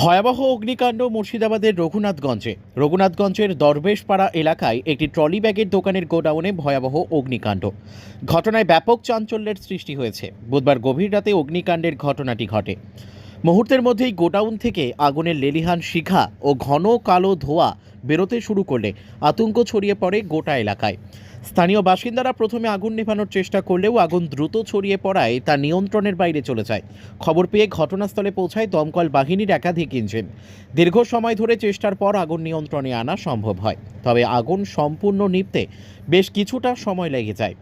ভয়াবহ অগ্নিকাণ্ড মুর্শিদাবাদের রঘুনাথগঞ্জে। রঘুনাথগঞ্জের দরবেশপাড়া এলাকায় একটি ট্রলি ব্যাগের দোকানের গোডাউনে ভয়াবহ অগ্নিকাণ্ড। ঘটনায় ব্যাপক চাঞ্চল্যের সৃষ্টি হয়েছে। বুধবার গভীর রাতে অগ্নিকাণ্ডের ঘটনাটি ঘটে। মুহূর্তের মধ্যেই গোডাউন থেকে আগুনের লেলিহান শিখা ও ঘন কালো ধোঁয়া বেরোতে শুরু করলে আতঙ্ক ছড়িয়ে পড়ে গোটা এলাকায়। স্থানীয় বাসিন্দারা প্রথমে আগুন নেভানোর চেষ্টা করলেও আগুন দ্রুত ছড়িয়ে পড়ায় তা নিয়ন্ত্রণের বাইরে চলে যায়। খবর পেয়ে ঘটনাস্থলে পৌঁছায় দমকল বাহিনীর একাধিক ইঞ্জিন। দীর্ঘ সময় ধরে চেষ্টার পর আগুন নিয়ন্ত্রণে আনা সম্ভব হয়। তবে আগুন সম্পূর্ণ নিভতে বেশ কিছুটা সময় লেগে যায়।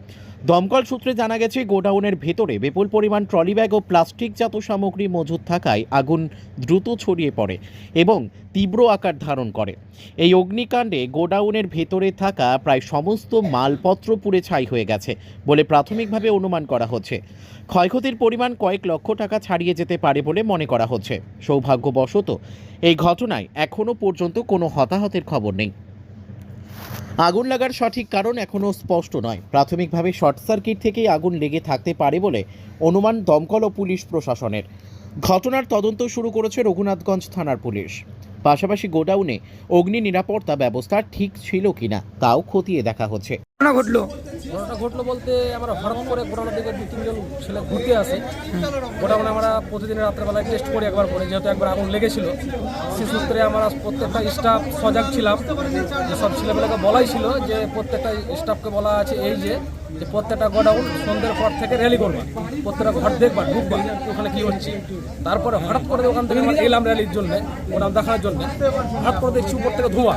দমকল সূত্রে জানা গেছে, গোডাউনের ভেতরে বিপুল পরিমাণ ট্রলি ব্যাগ ও প্লাস্টিকজাত সামগ্রী মজুদ থাকায় আগুন দ্রুত ছড়িয়ে পড়ে এবং তীব্র আকার ধারণ করে। এই অগ্নিকাণ্ডে গোডাউনের ভেতরে থাকা প্রায় সমস্ত মালপত্র পুড়ে ছাই হয়ে গেছে বলে প্রাথমিকভাবে অনুমান করা হচ্ছে। ক্ষয়ক্ষতির পরিমাণ কয়েক লক্ষ টাকা ছাড়িয়ে যেতে পারে বলে মনে করা হচ্ছে। সৌভাগ্যবশত এই ঘটনায় এখনও পর্যন্ত কোনো হতাহতের খবর নেই। আগুন লাগার সঠিক কারণ এখনও স্পষ্ট নয়। প্রাথমিকভাবে শর্ট সার্কিট থেকেই আগুন লেগে থাকতে পারে বলে অনুমান দমকল ও পুলিশ প্রশাসনের। ঘটনার তদন্ত শুরু করেছে রঘুনাথগঞ্জ থানার পুলিশ। পাশাপাশি গোডাউনে অগ্নি নিরাপত্তা ব্যবস্থা ঠিক ছিল কিনা তাও খতিয়ে দেখা হচ্ছে। ঘটনা ঘটলো? ঘটনাটা ঘটলো বলতে আমরা হঠাৎ করে গোডাউনের দিকে দু, তিনজন ছেলে ঘুরতে আসে। গোডাউনে আমরা প্রতিদিন রাত্রেবেলায় টেস্ট করি একবার করে, যেহেতু একবার আগুন লেগেছিল। সে সূত্রে আমরা প্রত্যেকটা স্টাফ সজাগ ছিলাম। সব ছেলেমেয়েকে বলাই ছিল যে প্রত্যেকটা স্টাফকে বলা আছে এই যে যে প্রত্যেকটা গোডাউন সন্ধ্যের পর থেকে র্যালি করবা। প্রত্যেকটা ঘর দেখবা, ঢুকবা, ওখানে কি হচ্ছে। তারপরে হঠাৎ করে ওখান থেকে এলাম র্যালির জন্য গোডাউন দেখার জন্য। হঠাৎ করে দেখছি উপর থেকে ধোঁয়া।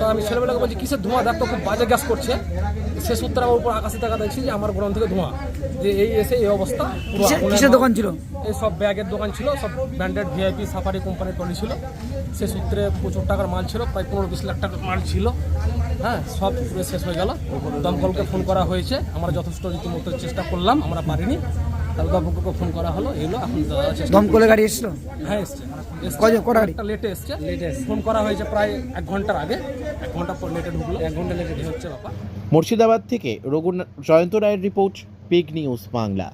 তো আমি ছেলেবেলাকে বলছি, কিসের ধোঁয়া? দেখতো খুব বাজে গ্যাস করছে। সে সূত্রে আমার উপর আকাশে টাকা দেখছি যে আমার গোডাউন থেকে ধোঁয়া। যে এই এসে এই অবস্থা কিসের- কিসের দোকান ছিল? এই সব ব্যাগের দোকান ছিল সব ব্র্যান্ডেড ভিআইপি সাফারি কোম্পানির টলি ছিল। সে সূত্রে প্রচুর টাকার মাল ছিল প্রায় পনেরো বিশ লাখ টাকার মাল ছিল। হ্যাঁ সব পুরো শেষ হয়ে গেল। দমকলকে ফোন করা হয়েছে। আমরা যথেষ্ট রীতিমতো চেষ্টা করলাম আমরা পারিনি। দমকলকে ফোন করা হলো এলো এখন দমকলে গাড়ি এসেছিল? হ্যাঁ এসছে। কজন- কটা গাড়ি? লেটে এসছে। ফোন করা হয়েছে প্রায় এক ঘণ্টার আগে। এক ঘণ্টা পর লেটে ঢুকলো। এক ঘণ্টা লেটে হচ্ছে বাবা মুর্শিদাবাদ থেকে রঘুনাথ জয়ন্ত রায়ের রিপোর্ট পিগ নিউজ বাংলা